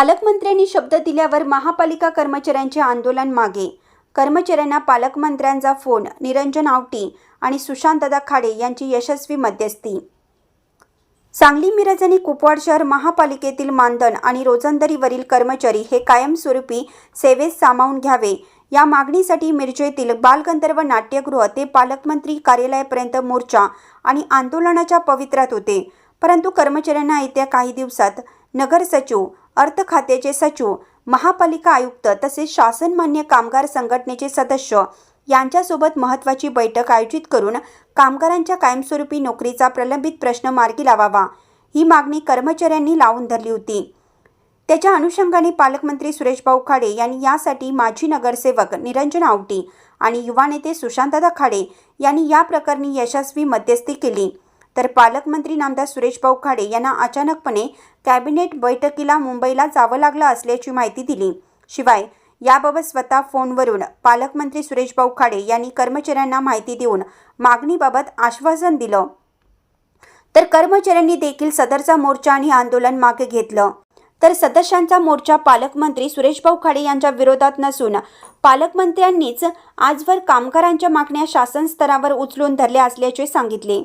पालकमंत्र्यांनी शब्द दिल्यावर महापालिका कर्मचाऱ्यांचे आंदोलन मागे. कर्मचाऱ्यांना पालकमंत्र्यांचा फोन निरंजन आवटी आणि सुशांतदा खाडे यांची यशस्वी मध्यस्थी. सांगली मिरज आणि कुपवाड शहर महापालिकेतील मानधन आणि रोजंदारीवरील कर्मचारी हे कायमस्वरूपी सेवेत सामावून घ्यावे. या मागणीसाठी मिरजेतील बालगंधर्व नाट्यगृह ते पालकमंत्री कार्यालयापर्यंत मोर्चा आणि आंदोलनाच्या पवित्र्यात होते. परंतु कर्मचाऱ्यांना येत्या काही दिवसात नगर सचिव अर्थ खात्याचे सचिव महापालिका आयुक्त तसेच शासनमान्य कामगार संघटनेचे सदस्य यांच्यासोबत महत्त्वाची बैठक आयोजित करून कामगारांच्या कायमस्वरूपी नोकरीचा प्रलंबित प्रश्न मार्गी लावावा. ही मागणी कर्मचाऱ्यांनी लावून धरली होती. त्याच्या अनुषंगाने पालकमंत्री सुरेशभाऊ खाडे यांनी यासाठी माजी नगरसेवक निरंजन आवटी आणि युवा नेते सुशांतदा खाडे यांनी या प्रकरणी यशस्वी मध्यस्थी केली. तर पालकमंत्री नामदार सुरेशभाऊ खाडे यांना अचानकपणे कॅबिनेट बैठकीला मुंबईला जावं लागलं असल्याची माहिती दिली. शिवाय याबाबत स्वतः फोनवरून पालकमंत्री सुरेशभाऊ खाडे यांनी कर्मचाऱ्यांना माहिती देऊन मागणीबाबत आश्वासन दिलं. तर कर्मचाऱ्यांनी देखील सदरचा मोर्चा आणि आंदोलन मागे घेतलं. तर सदस्यांचा मोर्चा पालकमंत्री सुरेशभाऊ खाडे यांच्या विरोधात नसून पालकमंत्र्यांनीच आजवर कामगारांच्या मागण्या शासन स्तरावर उचलून धरल्या असल्याचे सांगितले.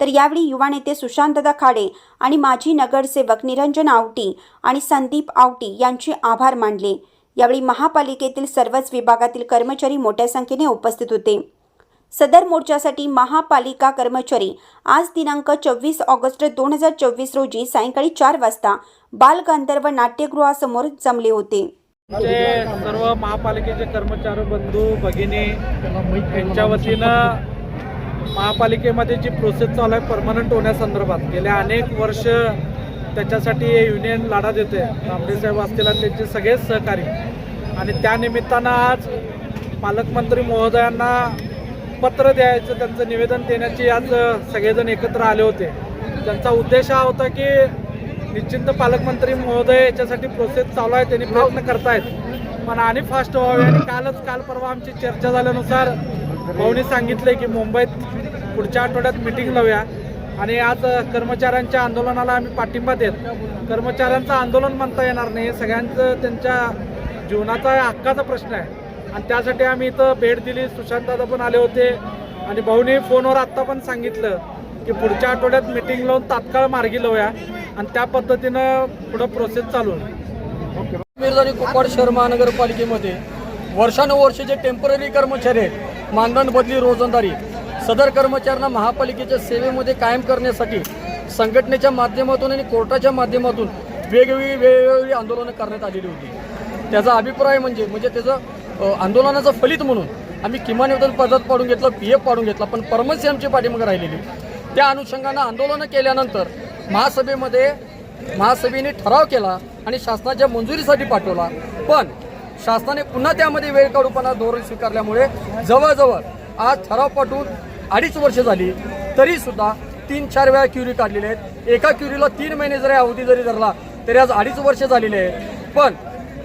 तर यावेळी युवा नेते सुशांतदा खाडे आणि माजी नगरसेवक निरंजन आवटी आणि संदीप आवटी यांचे आभार मानले. यावेळी महापालिकेतील सर्वच विभागातील कर्मचारी मोठ्या संख्येने उपस्थित होते. सदर मोर्चासाठी महापालिका कर्मचारी आज दिनांक चोवीस ऑगस्ट दोन हजार चोवीस रोजी सायंकाळी चार वाजता बालगांधर्व नाट्यगृहासमोर जमले होते. सर्व महापालिकेचे कर्मचारी बंधू भगिनी यांच्या वतीनं महापालिकेमध्ये जी प्रोसेस चालू आहे परमनंट होण्यासंदर्भात गेल्या अनेक वर्ष त्याच्यासाठी हे युनियन लढा देते तांबडे साहेब असतील आणि त्यांचे सगळेच सहकारी. आणि त्यानिमित्तानं आज पालकमंत्री महोदयांना पत्र द्यायचं त्यांचं निवेदन देण्याची आज सगळेजण एकत्र आले होते. त्यांचा उद्देश हा होता की निश्चिंत पालकमंत्री महोदय याच्यासाठी प्रोसेस चालू आहे त्यांनी प्रयत्न करतायत. पण आणि फास्ट व्हावे आणि कालच काल परवा आमची चर्चा झाल्यानुसार भाऊनी सांगितले की मुंबईत पुढच्या आठवड्यात मिटिंग लावूया. आणि आज कर्मचाऱ्यांच्या आंदोलनाला आम्ही पाठिंबा देत कर्मचाऱ्यांचं आंदोलन म्हणता येणार नाही. हे सगळ्यांचं त्यांच्या जीवनाचा हक्काचा प्रश्न आहे. आणि त्यासाठी आम्ही इथं भेट दिली. सुशांतदादा पण आले होते. आणि भाऊनी फोनवर आत्ता पण सांगितलं की पुढच्या आठवड्यात मिटिंग लावून तात्काळ मार्गी लावूया. आणि त्या पद्धतीनं पुढं प्रोसेस चालू आहे मिरज आणि कुपवाड शहर महानगरपालिकेमध्ये वर्षानुवर्षे जे टेंपररी कर्मचारी आहेत मानधन बदली रोजंदारी सदर कर्मचाऱ्यांना महापालिकेच्या सेवेमध्ये कायम करण्यासाठी संघटनेच्या माध्यमातून आणि कोर्टाच्या माध्यमातून वेगवेगळी वेगवेगळी आंदोलनं करण्यात आलेली होती. त्याचा अभिप्राय म्हणजे म्हणजे त्याचं आंदोलनाचं फलित म्हणून आम्ही किमान वेतन पद्धत पाडून घेतलं पी एफ पाडून घेतला पण परमनसी आमची पाठीमागे राहिलेली. त्या अनुषंगानं आंदोलनं केल्यानंतर महासभेमध्ये महासभेने ठराव केला आणि शासनाच्या मंजुरीसाठी पाठवला. पण शासनाने पुन्हा त्यामध्ये वेळ काढूपणा धोरण स्वीकारल्यामुळे जवळजवळ आज ठराव पाठवून अडीच वर्ष झाली तरी सुद्धा तीन चार वेळा क्युरी काढलेले आहेत. एका क्युरीला तीन महिने जरी अवधी जरी धरला तरी आज अडीच वर्ष झालेले आहेत पण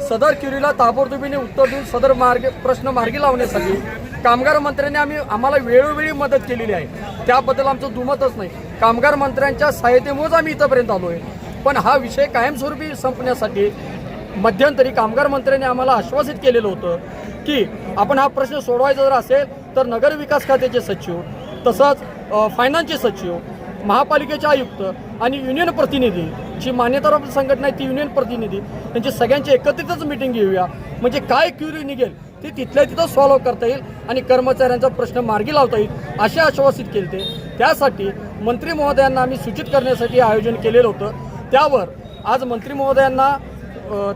सदर क्युरीला ताबडतोबीने उत्तर देऊन सदर मार्ग प्रश्न मार्गी लावण्यासाठी कामगार मंत्र्यांनी आम्ही आम्हाला वेळोवेळी मदत केलेली आहे. त्याबद्दल आमचं दुमतच नाही. कामगार मंत्र्यांच्या सहायतेमुळेच आम्ही इथंपर्यंत आलो आहे पण हा विषय कायमस्वरूपी संपण्यासाठी मध्यंतरी कामगार मंत्र्यांनी आम्हाला आश्वासित केलेलं होतं की आपण हा प्रश्न सोडवायचा जर असेल तर नगर विकास खात्याचे सचिव तसंच फायनान्सचे सचिव महापालिकेचे आयुक्त आणि युनियन प्रतिनिधी जी मान्यताप्राप्त संघटना आहे ती युनियन प्रतिनिधी त्यांची सगळ्यांची एकत्रितच मिटिंग घेऊया. म्हणजे काय क्युरी निघेल ते तिथल्या तिथं सॉल्व्ह करता येईल आणि कर्मचाऱ्यांचा प्रश्न मार्गी लावता येईल असे आश्वासित केले ते त्यासाठी मंत्री महोदयांना आम्ही सूचित करण्यासाठी आयोजन केलेलं होतं. त्यावर आज मंत्री महोदयांना अ,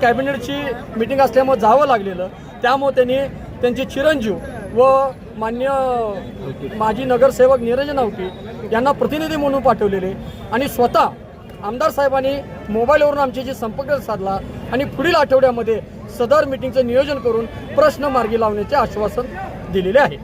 कॅबिनेटची मिटिंग असल्यामुळे जावं लागलेलं. त्यामुळे त्यांनी त्यांचे चिरंजीव व मान्य माजी नगरसेवक निरंजन आवटी यांना प्रतिनिधी म्हणून पाठवलेले. आणि स्वतः आमदार साहेबांनी मोबाईलवरून आमच्याशी संपर्क साधला आणि पुढील आठवड्यामध्ये सदर मिटिंगचं नियोजन करून प्रश्न मार्गी लावण्याचे आश्वासन दिलेले आहे.